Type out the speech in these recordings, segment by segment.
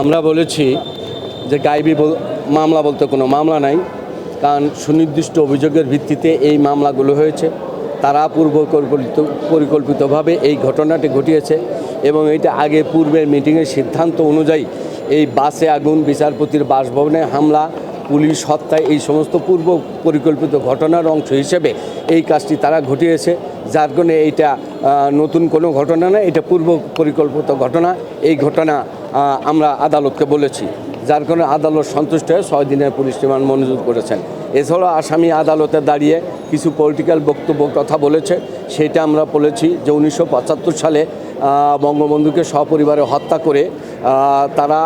আমরা বলেছি যে গাইবি মামলা বলতে কোনো মামলা নাই, কারণ সুনির্দিষ্ট অভিযোগের ভিত্তিতে এই মামলাগুলো হয়েছে। তারা পূর্ব পরিকল্পিত পরিকল্পিতভাবে এই ঘটনাটি ঘটিয়েছে এবং এটা আগে পূর্বের মিটিংয়ের সিদ্ধান্ত অনুযায়ী এই বাসে আগুন, বিচারপতির বাসভবনে হামলা, পুলিশ হত্যায় এই সমস্ত পূর্ব পরিকল্পিত ঘটনার অংশ হিসেবে এই কাজটি তারা ঘটিয়েছে। যার কারণে এইটা নতুন কোনো ঘটনা না, এটা পূর্ব পরিকল্পিত ঘটনা। এই ঘটনা আমরা আদালতকে বলেছি, যার কারণে আদালত সন্তুষ্ট হয়ে ছয় দিনের পুলিশ রিমান্ড মঞ্জুর করেছেন। এছাড়াও আসামি আদালতে দাঁড়িয়ে কিছু পলিটিক্যাল বক্তব্য, কথা বলেছে, সেটা আমরা বলেছি যে উনিশশো পঁচাত্তর সালে বঙ্গবন্ধুকে সপরিবারে হত্যা করে তারা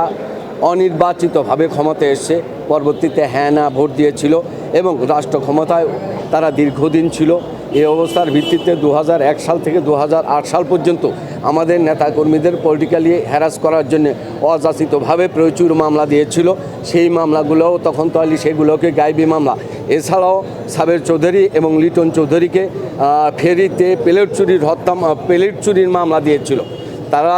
অনির্বাচিতভাবে ক্ষমতায় এসছে, পরবর্তীতে হ্যাঁ না ভোট দিয়েছিল এবং রাষ্ট্র ক্ষমতায় তারা দীর্ঘদিন ছিল। এই অবস্থার ভিত্তিতে দু হাজার এক সাল থেকে দু হাজার আট সাল পর্যন্ত আমাদের নেতাকর্মীদের পলিটিক্যালি হ্যারাস করার জন্য অযাচিতভাবে প্রচুর মামলা দিয়েছিল। সেই মামলাগুলোও তখন তাহলে সেগুলোকে গাইবি মামলা। এছাড়াও সাবের চৌধুরী এবং লিটন চৌধুরীকে ফেরিতে প্লেট চুরির হত্যা, প্লেট চুরির মামলা দিয়েছিল। তারা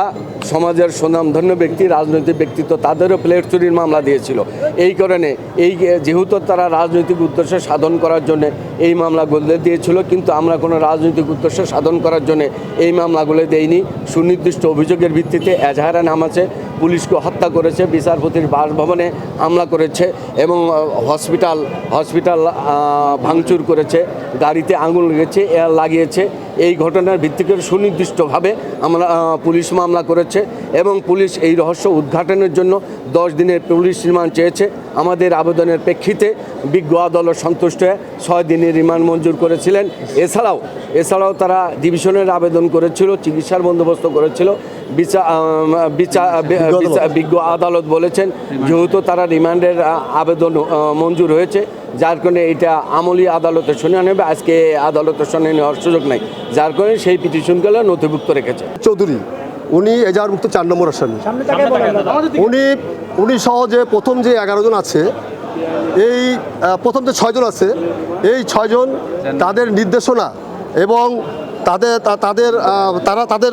সমাজের সুনামধন্য ব্যক্তি, রাজনৈতিক ব্যক্তিত্ব, তাদেরও প্লেট চুরির মামলা দিয়েছিল। এই কারণে এই যেহেতু তারা রাজনৈতিক উদ্দেশ্য সাধন করার জন্য এই মামলাগুলো দিয়েছিল, কিন্তু আমরা কোনো রাজনৈতিক উদ্দেশ্য সাধন করার জন্য এই মামলাগুলো দেইনি। সুনির্দিষ্ট অভিযোগের ভিত্তিতে এজাহারা নাম আছে, পুলিশকে হত্যা করেছে, বিচারপতির বাসভবনে হামলা করেছে এবং হসপিটাল হসপিটাল ভাঙচুর করেছে, গাড়িতে আঙুল লেগেছে লাগিয়েছে। এই ঘটনার ভিত্তিকে সুনির্দিষ্টভাবে আমরা পুলিশ মামলা করেছে এবং পুলিশ এই রহস্য উদ্ঘাটনের জন্য দশ দিনের পুলিশ রিমান্ড চেয়েছে। আমাদের আবেদনের প্রেক্ষিতে বিজ্ঞ আদালত সন্তুষ্ট হয়ে ছয় দিনের রিমান্ড মঞ্জুর করেছিলেন। এছাড়াও এছাড়াও তারা ডিভিশনের আবেদন করেছিল চিকিৎসার বন্দোবস্ত করেছিল। বিচার বিচার বিজ্ঞ আদালত। বলেছেন যেহেতু তারা রিমান্ডের আবেদন মঞ্জুর হয়েছে যার কারণে এটা আমলি আদালতে শুনে নেবে আজকে আদালতে শুনে নেওয়ার সুযোগ নাই। যার কারণে সেই পিটিশনগুলো নথিভুক্ত রেখেছে। চৌধুরী উনি এজাহারভুক্ত চার নম্বর আসামি উনি উনি সহ যে প্রথম যে এগারো জন আছে এই প্রথম যে ছয়জন আছে এই ছয়জন তাদের নির্দেশনা এবং তাদের তাদের তারা তাদের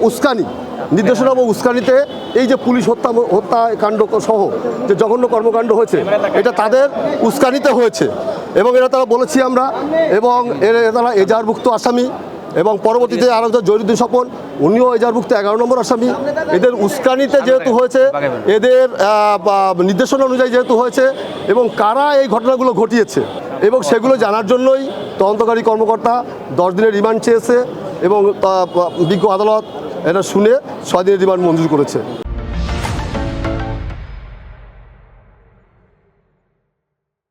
উস্কানি নির্দেশনা এবং উস্কানিতে এই যে পুলিশ হত্যা হত্যাকাণ্ড সহ যে জঘন্য কর্মকাণ্ড হয়েছে এটা তাদের উস্কানিতে হয়েছে। এবং এটা তারা বলেছি আমরা এবং এর তারা এজাহারভুক্ত আসামি এবং পরবর্তীতে আরও জয়রুদ্দিন স্বপন উনিও এজারভুক্ত এগারো নম্বর আসামি। এদের উস্কানিতে যেহেতু হয়েছে, এদের নির্দেশনা অনুযায়ী যেহেতু হয়েছে, এবং কারা এই ঘটনাগুলো ঘটিয়েছে, এবং সেগুলো জানার জন্যই তদন্তকারী কর্মকর্তা দশ দিনের রিমান্ড চেয়েছে, এবং বিজ্ঞ আদালত এটা শুনে ছয় দিনের রিমান্ড মঞ্জুর করেছে।